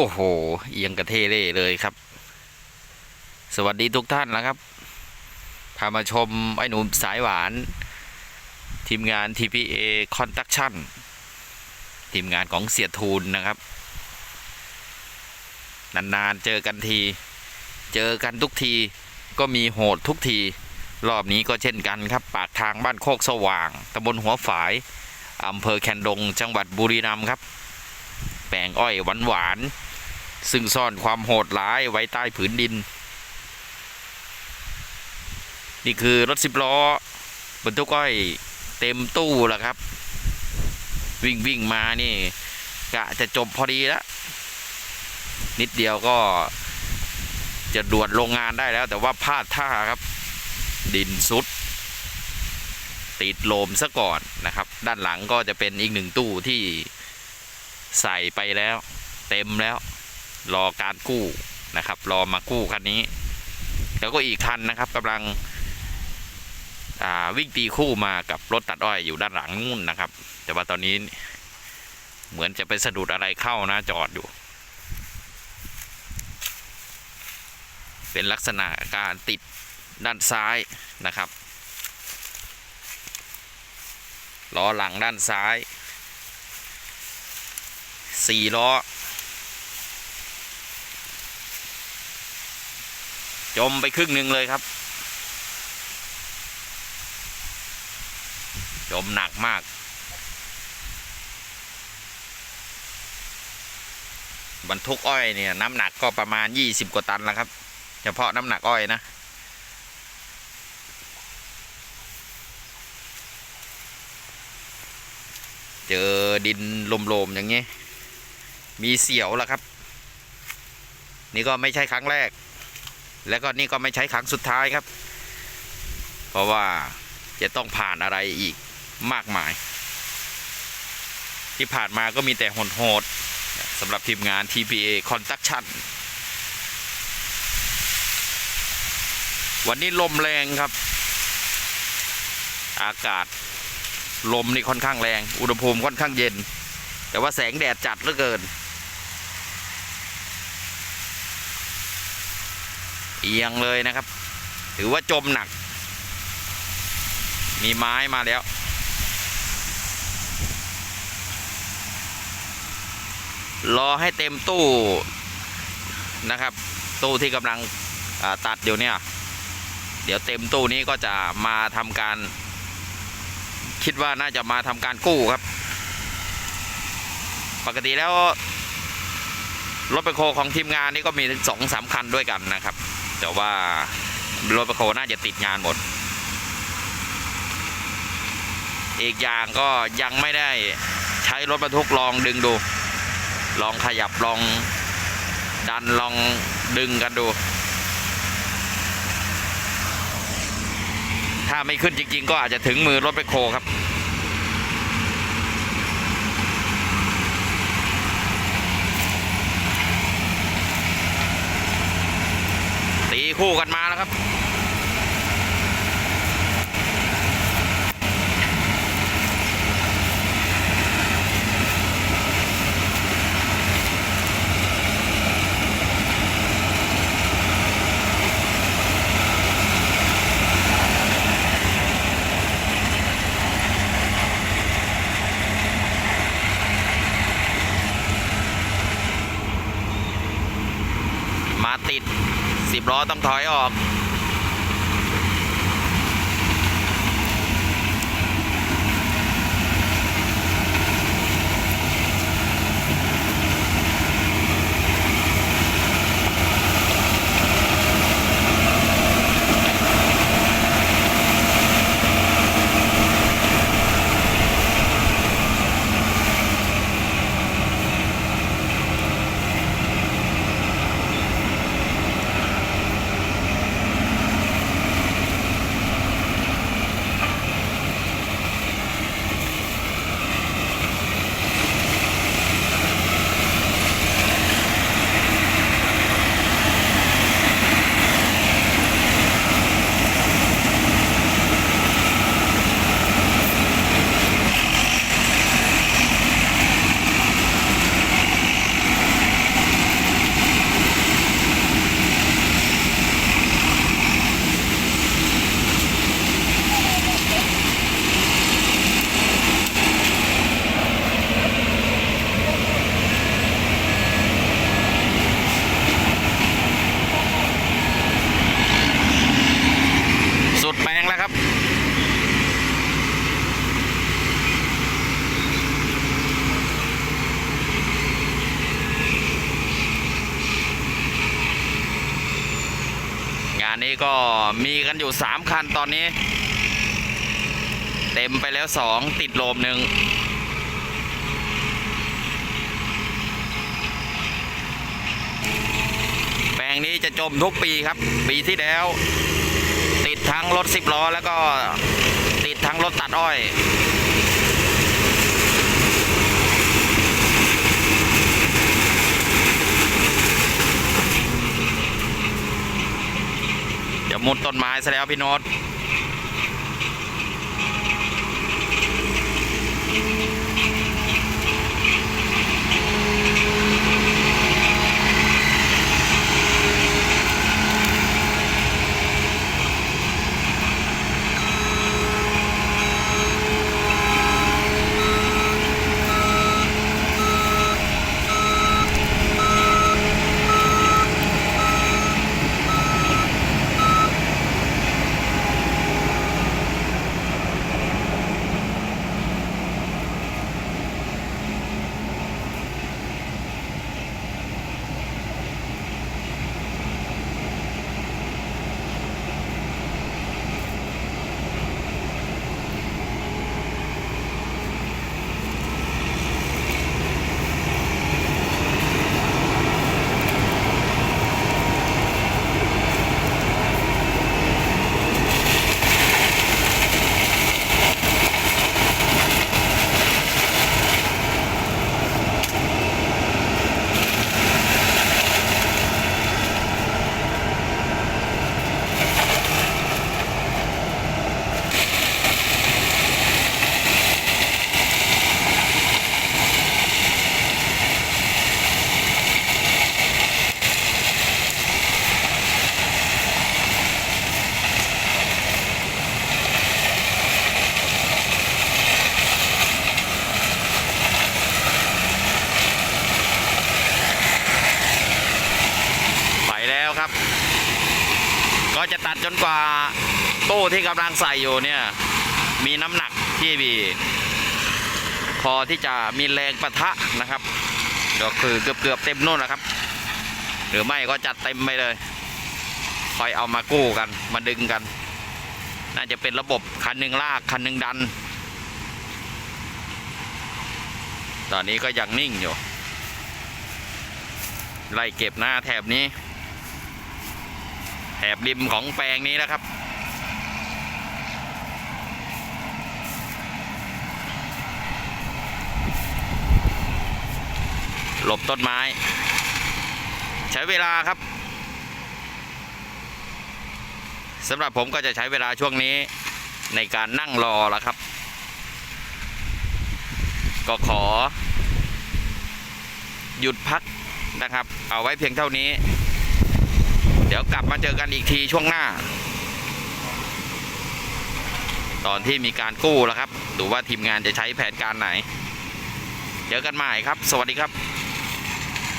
โอ้โหเอียงกระเทเร่เลยครับ สวัสดีทุกท่านนะครับ พามาชมไอ้หนุ่มสายหวาน ทีมงาน TPA Construction ทีมงานของเสียทูลนะครับ นานๆเจอกันที เจอกันทุกทีก็มีโหดทุกที รอบนี้ก็เช่นกันครับ ปากทางบ้านโคกสว่างตำบลหัวฝายอำเภอแคนดง จังหวัดบุรีรัมย์ครับ แปลงอ้อยหวานหวานๆ ซึ่งซ่อนความโหดร้ายไว้ใต้ผืนดิน นี่คือรถสิบล้อบรรทุกอ้อยเต็มตู้แล้วครับ วิ่งวิ่งมานี่กะจะจบพอดีแล้วนิดเดียวก็จะด่วนโรงงานได้แล้ว แต่ว่าพลาดท่าครับ ดินซุด ติดโลมซะก่อนนะครับ ด้านหลังก็จะเป็นอีกหนึ่งตู้ที่ใส่ไปแล้ว เต็มแล้ว รอการกู้นะครับ รอมากู้คันนี้ แล้วก็อีกคันนะครับกำลังวิ่งตีคู่มากับรถตัดอ้อยอยู่ด้านหลังนู่นนะครับ แต่ว่าตอนนี้เหมือนจะไปสะดุดอะไรเข้านะจอดอยู่ เป็นลักษณะการติดด้านซ้ายนะครับล้อหลังด้านซ้ายสี่ล้อ จมไปครึ่งหนึ่งเลยครับ จมหนักมากบรรทุกอ้อยเนี่ยน้ำหนักก็ประมาณ20กว่าตันแล้วครับ เฉพาะน้ำหนักอ้อยนะ เจอดินลมๆอย่างนี้ มีเสียวแล้วครับ นี่ก็ไม่ใช่ครั้งแรก แล้วก็นี่ก็ไม่ใช่ครั้งสุดท้ายครับ เพราะว่าจะต้องผ่านอะไรอีกมากมาย ที่ผ่านมาก็มีแต่โหดๆสำหรับทีมงาน TPA Construction วันนี้ลมแรงครับ อากาศลมนี่ค่อนข้างแรง อุณหภูมิค่อนข้างเย็น แต่ว่าแสงแดดจัดเหลือเกิน เอียงเลยนะครับ ถือว่าจมหนัก มีไม้มาแล้ว รอให้เต็มตู้นะครับ ตู้ที่กำลังตัดอยู่เนี่ย เดี๋ยวเต็มตู้นี้ก็จะมาทำการ คิดว่าน่าจะมาทำการกู้ครับ ปกติแล้วรถไปโคของทีมงานนี่ก็มีถึงสองสามคันด้วยกันนะครับ แต่ว่ารถไปโคน่าจะติดงานหมด อีกอย่างก็ยังไม่ได้ใช้รถบรรทุกลองดึงดู ลองขยับลองดันลองดึงกันดู ถ้าไม่ขึ้นจริง ๆ ก็อาจจะถึงมือรถไปโคครับ ตีคู่กันมาแล้วครับมาติด ล้อต้องถอยออก ม นี้ ก็มีกันอยู่สามคันตอนนี้ เต็มไปแล้วสองติดโลมหนึ่งแปลงนี้จะจมทุกปีครับ ปีที่แล้ว ติดทั้งรถสิบล้อ แล้วก็ติดทั้งรถตัดอ้อย เดี๋ยว มุดต้นไม้ซะแล้วพี่โน้ต ไปแล้วครับ ก็จะตัดจนกว่า ตู้ที่กำลังใส่อยู่เนี่ย มีน้ำหนักที่มีพอที่จะมีแรงประทะนะครับ ก็คือเกือบเกือบเต็มนู่นนะครับ หรือไม่ก็จัดเต็มไปเลย คอยเอามากู้กันมาดึงกัน น่าจะเป็นระบบคันหนึ่งลากคันหนึ่งดัน ตอนนี้ก็ยังนิ่งอยู่ ไล่เก็บหน้าแถบนี้แถบริมของแปลงนี้นะครับ หลบต้นไม้ ใช้เวลาครับสำหรับผมก็จะใช้เวลาช่วงนี้ในการนั่งรอแล้วครับ ก็ขอ หยุดพักนะครับ เอาไว้เพียงเท่านี้ เดี๋ยวกลับมาเจอกันอีกทีช่วงหน้า ตอนที่มีการกู้แล้วครับ ดูว่าทีมงานจะใช้แผนการไหน เจอกันใหม่ครับ สวัสดีครับ